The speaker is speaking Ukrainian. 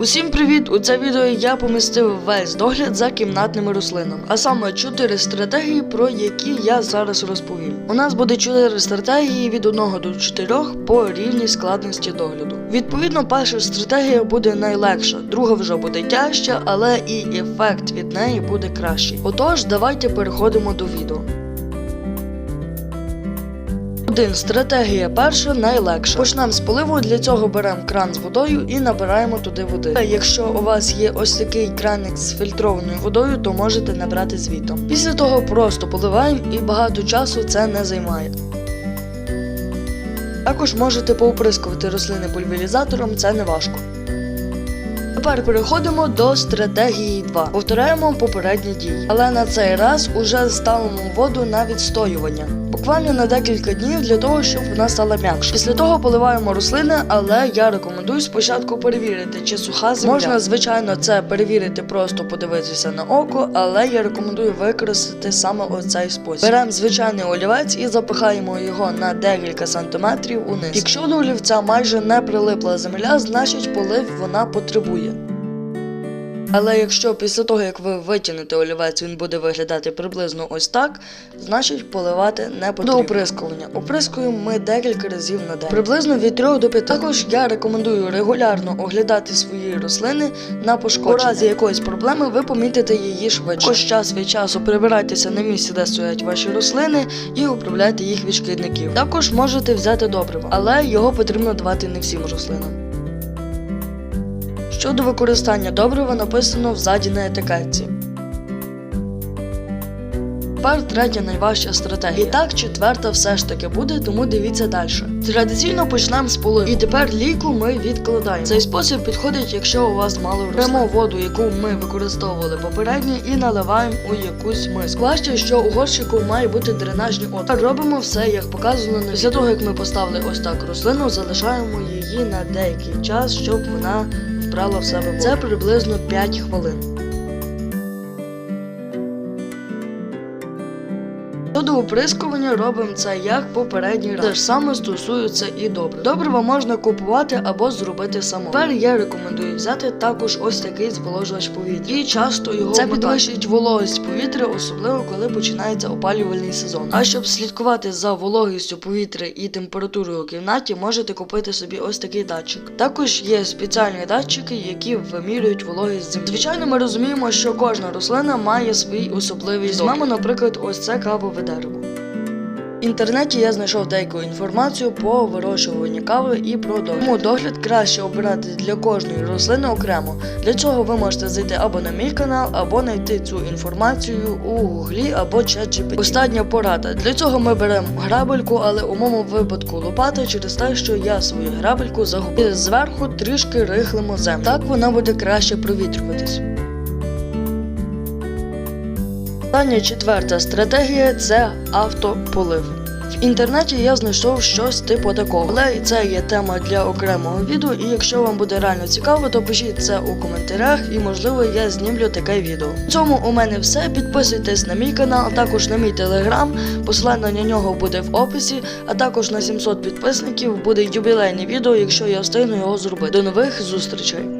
Усім привіт! У це відео я помістив весь догляд за кімнатними рослинами, а саме 4 стратегії, про які я зараз розповім. У нас буде 4 стратегії від 1 до 4 по рівні складності догляду. Відповідно, перша стратегія буде найлегша, друга вже буде тяжча, але і ефект від неї буде кращий. Отож, давайте переходимо до відео. 1. Стратегія перша найлегша. Почнемо з поливу. Для цього беремо кран з водою і набираємо туди води. Якщо у вас є ось такий краник з фільтрованою водою, то можете набрати звітом. Після того просто поливаємо і багато часу це не займає. Також можете поуприскувати рослини пульверізатором, це не важко. Тепер переходимо до стратегії 2. Повторяємо попередні дії. Але на цей раз уже ставимо воду на відстоювання. Буквально на декілька днів для того, щоб вона стала м'якша. Після того поливаємо рослини, але я рекомендую спочатку перевірити, чи суха земля. Можна, звичайно, це перевірити, просто подивитися на око, але я рекомендую використати саме оцей спосіб. Беремо звичайний олівець і запихаємо його на декілька сантиметрів униз. Якщо до олівця майже не прилипла земля, значить полив вона потребує. Але якщо після того, як ви витягнете олівець, він буде виглядати приблизно ось так, значить поливати не потрібно. До оприскування. Оприскуємо ми декілька разів на день. Приблизно від 3 до 5. Також я рекомендую регулярно оглядати свої рослини на пошкодження. У разі якоїсь проблеми ви помітите її швидше. Також час від часу прибирайтеся на місці, де стоять ваші рослини, і управляйте їх від шкідників. Також можете взяти добриво, але його потрібно давати не всім рослинам. Щодо використання добрива написано взаді на етикетці. Тепер третя найважча стратегія. І так, четверта все ж таки буде, тому дивіться далі. Традиційно почнемо з поливу. І тепер лійку ми відкладаємо. Цей спосіб підходить, якщо у вас мало рослин. Беремо воду, яку ми використовували попередньо, і наливаємо у якусь миску. Бачите, що у горщику має бути дренажні отвори. Робимо все, як показано. Після того, як ми поставили ось так рослину, залишаємо її на деякий час, щоб вона вбрала в себе. Це приблизно 5 хвилин. Щодо оприскування робимо це як попередній раз. Те ж саме стосується і добрив. Добрива можна купувати або зробити самому. Тепер я рекомендую взяти також ось такий зволожувач повітря. І часто його це підвищить вологість повітря, особливо коли починається опалювальний сезон. А щоб слідкувати за вологістю повітря і температурою у кімнаті, можете купити собі ось такий датчик. Також є спеціальні датчики, які вимірюють вологість землі. Звичайно, ми розуміємо, що кожна рослина має свій особливий Візьмемо, наприклад, ось це кавове дерево. В інтернеті я знайшов деяку інформацію по вирощуванню кави і про догляд. Тому догляд краще обирати для кожної рослини окремо. Для цього ви можете зайти або на мій канал, або знайти цю інформацію у гуглі або ChatGPT. Остання порада. Для цього ми беремо грабельку, але у моєму випадку лопата через те, що я свою грабельку загубив. І зверху трішки рихлимо землю. Так вона буде краще провітрюватись. Остання четверта стратегія це автополив. В інтернеті я знайшов щось типу такого, але це є тема для окремого відео, і якщо вам буде реально цікаво, то пишіть це у коментарях і можливо я знімлю таке відео. В цьому у мене все. Підписуйтесь на мій канал, а також на мій телеграм. Посилання на нього буде в описі, а також на 700 підписників буде юбілейне відео, якщо я встигну його зробити. До нових зустрічей!